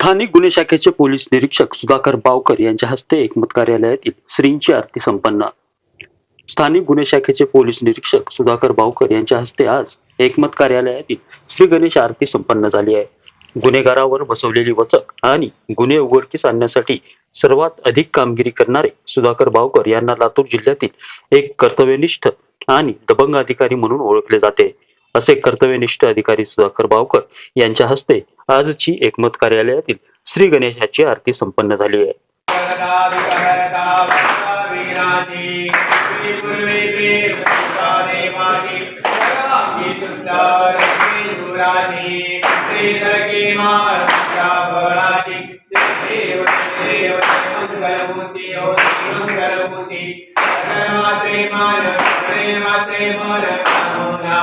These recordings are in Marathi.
स्थानिक गुन्हे शाखेचे पोलीस निरीक्षक सुधाकर बावकर यांच्या हस्ते एकमत कार्यालयातील श्रींची आरती संपन्न. स्थानिक गुन्हे शाखेचे पोलीस निरीक्षक सुधाकर बावकर यांच्या हस्ते आज एकमत कार्यालयातील श्री गणेश आरती संपन्न झाली आहे. गुन्हेगारावर बसवलेली वचक आणि गुन्हे उघडकीस आणण्यासाठी सर्वात अधिक कामगिरी करणारे सुधाकर बावकर यांना लातूर जिल्ह्यातील एक कर्तव्यनिष्ठ आणि दबंग अधिकारी म्हणून ओळखले जाते. असे कर्तव्यनिष्ठ अधिकारी सुधाकर बावकर यांच्या हस्ते आजची एकमत कार्यालयातील श्री गणेशाची आरती संपन्न झाली आहे.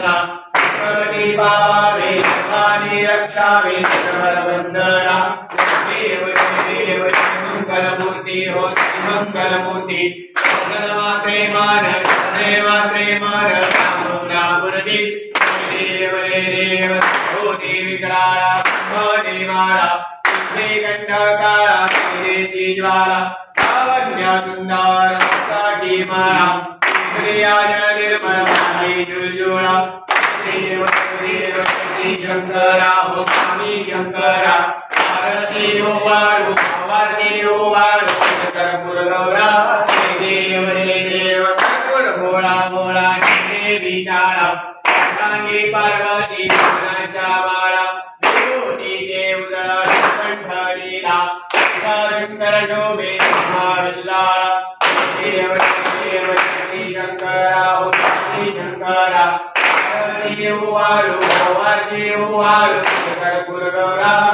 वंदना सदना प्रगती पावे आणि रक्षावे वंदना देव देव मंगल मूर्ती हो मंगल मूर्ती मंगलमूर्ती मात्रे मान देवात्रे मान रामपुरदी देव रे देव हो देवी कराळा मणी माळा सिद्धे कंठ काळा सिद्धेची ज्वाला। हो लावण्य सुंदर सागी माळा इंद्रियाज रांगी पार्वती गुणाच्या माळा देवतीचे शंकर महाविल्लाळा. देव देव श्री शंकरा हो श्री शंकरा देव वाळू आरती वाळू कर्पूर गौरा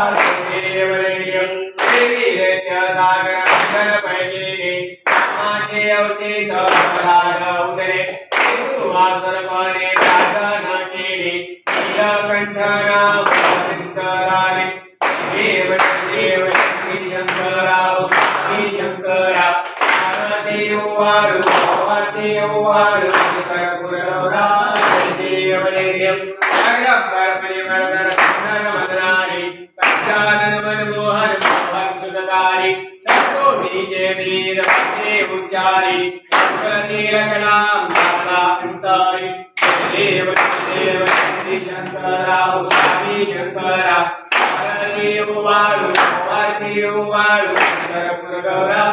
वीर भक्ते उच्चारी नीलकणाम दासा अंतरी देव देव श्री शंकराव स्वामी शंकरा आरती वाळू आरती वाळू कर्पूर गौरा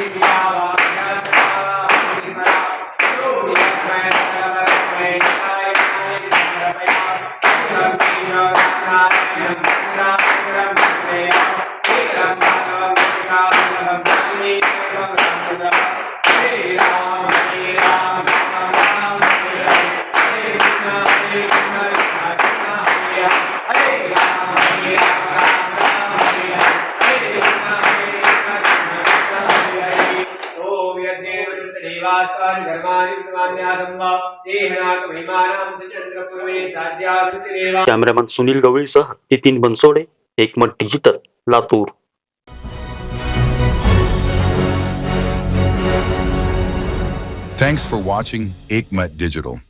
Amen. Cameraman Sunil गवळीसह Nitin Bansode Ekmat digital Latur. Thanks for watching Aikmat Digital.